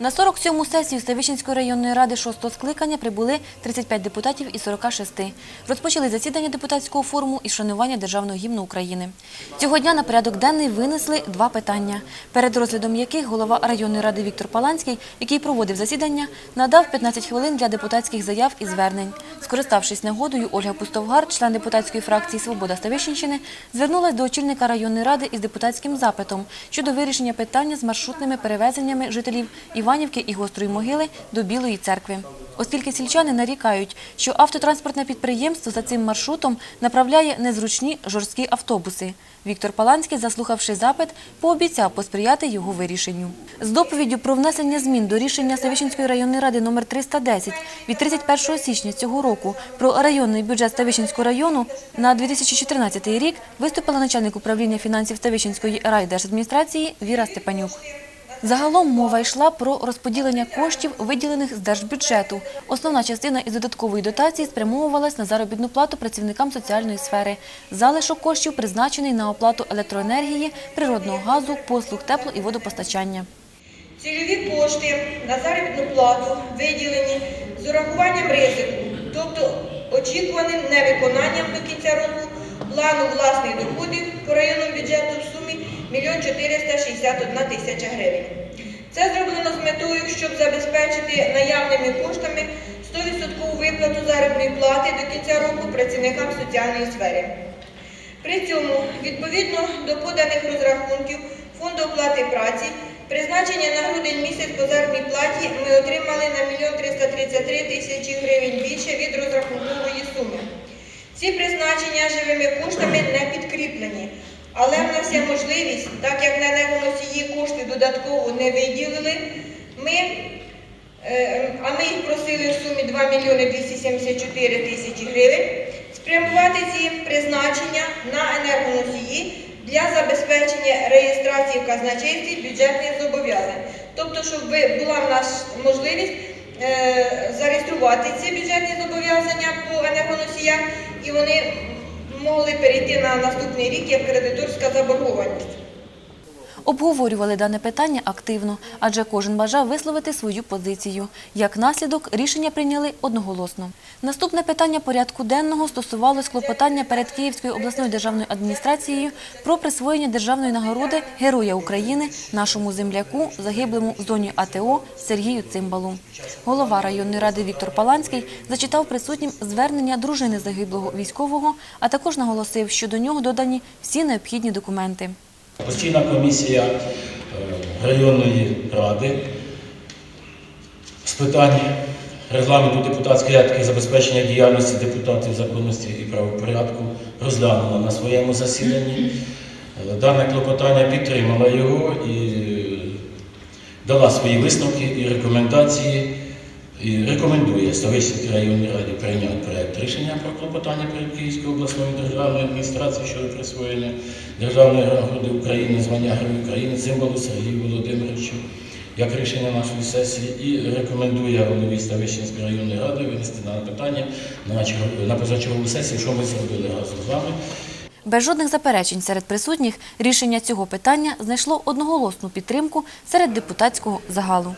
На 47-му сесію Ставищенської районної ради 6-го скликання прибули 35 депутатів із 46. Розпочали засідання депутатського форуму із шанування Державного гімну України. Цього дня на порядок денний винесли два питання, перед розглядом яких голова районної ради Віктор Паланський, який проводив засідання, надав 15 хвилин для депутатських заяв і звернень. Скориставшись нагодою, Ольга Пустовгар, член депутатської фракції «Свобода Ставищенщини, звернулась до очільника районної ради із депутатським запитом щодо вирішення питання з маршрутними перевезеннями жителів Іванівки і Гострої могили до Білої церкви. Оскільки сільчани нарікають, що автотранспортне підприємство за цим маршрутом направляє незручні жорсткі автобуси. Віктор Паланський, заслухавши запит, пообіцяв посприяти його вирішенню. З доповіддю про внесення змін до рішення Ставищенської районної ради номер 310 від 31 січня цього року про районний бюджет Ставищенського району на 2014 рік виступила начальник управління фінансів Ставищенської райдержадміністрації Віра Степанюк. Загалом мова йшла про розподілення коштів, виділених з держбюджету. Основна частина із додаткової дотації спрямовувалась на заробітну плату працівникам соціальної сфери. Залишок коштів призначений на оплату електроенергії, природного газу, послуг тепло- і водопостачання. Цільові кошти на заробітну плату виділені з урахуванням ризику, тобто очікуваним невиконанням до кінця року плану власних доходів по сумі 1 461 тисяча гривень. Це зроблено з метою, щоб забезпечити наявними коштами 100% виплату заробітної плати до кінця року працівникам соціальної сфери. При цьому, відповідно до поданих розрахунків фонду оплати праці, призначення на грудень місяць по заробітній платі ми отримали на 1 333 тисячі гривень більше від розрахункової суми. Ці призначення живими коштами не підкріплені, але в нас є можливість, так як на енергоносії кошти додатково не виділили, ми Е, а ми їх просили в сумі 2 мільйони 274 тисячі гривень, спрямувати ці призначення на енергоносії для забезпечення реєстрації в казначействі бюджетних зобов'язань. Тобто, щоб була в нас можливість е, зареєструвати ці бюджетні зобов'язання по енергоносіях, і вони могли перейти на наступний рік як кредиторська заборгованість. Обговорювали дане питання активно, адже кожен бажав висловити свою позицію. Як наслідок, рішення прийняли одноголосно. Наступне питання порядку денного стосувалось клопотання перед Київською обласною державною адміністрацією про присвоєння державної нагороди Героя України нашому земляку, загиблому в зоні АТО Сергію Цимбалу. Голова районної ради Віктор Паланський зачитав присутнім звернення дружини загиблого військового, а також наголосив, що до нього додані всі необхідні документи. Постійна комісія е, районної ради з питань регламенту депутатської етики, забезпечення діяльності депутатів законності і правопорядку розглянула на своєму засіданні. Е, Дане клопотання підтримала його і е, дала свої висновки і рекомендації. І рекомендує Ставищенській районній раді прийняти проект рішення про клопотання перед Київською обласною державною адміністрацією щодо присвоєння Державної нагороди України, звання Героя України, символу Сергію Володимировичу, як рішення нашої сесії, і рекомендує голові Ставищенської районної ради винести питання на, чер- на позачергову сесію, що ми зробили разом з вами. Без жодних заперечень серед присутніх рішення цього питання знайшло одноголосну підтримку серед депутатського загалу.